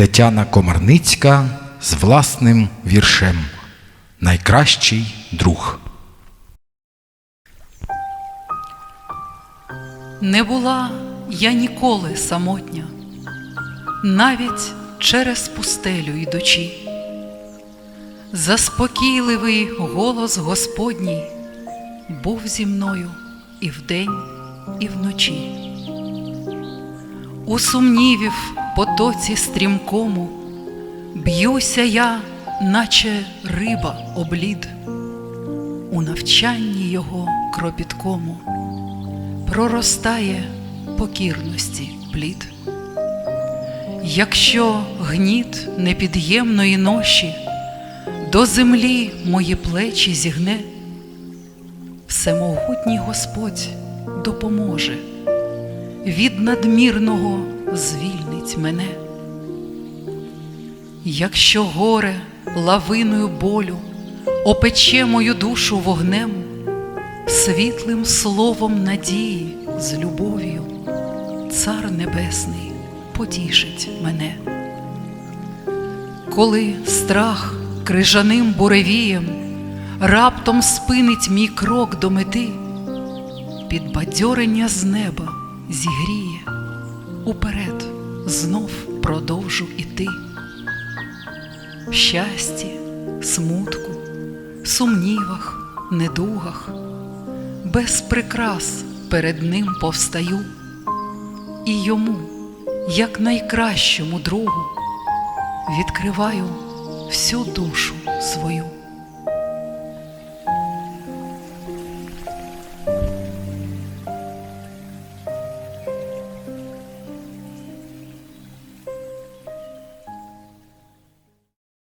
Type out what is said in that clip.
Тетяна Комарницька з власним віршем Найкращий друг. Не була я ніколи самотня, навіть через пустелю йдучи. Заспокійливий голос Господній був зі мною і вдень, і вночі. У сумнівів потоці стрімкому. Б'юся я, наче риба облід, у навчанні його кропіткому. Проростає покірності плід. Якщо гніт непід'ємної ноші до землі мої плечі зігне, всемогутній Господь допоможе, від надмірного звільнить мене. Якщо горе лавиною болю опече мою душу вогнем, світлим словом надії з любов'ю Цар Небесний потішить мене. Коли страх крижаним буревієм раптом спинить мій крок до мети, підбадьорення з неба зігріє, уперед знов продовжу іти. Щасті, смутку, сумнівах, недугах без прикрас перед ним повстаю, і йому, як найкращому другу, відкриваю всю душу свою.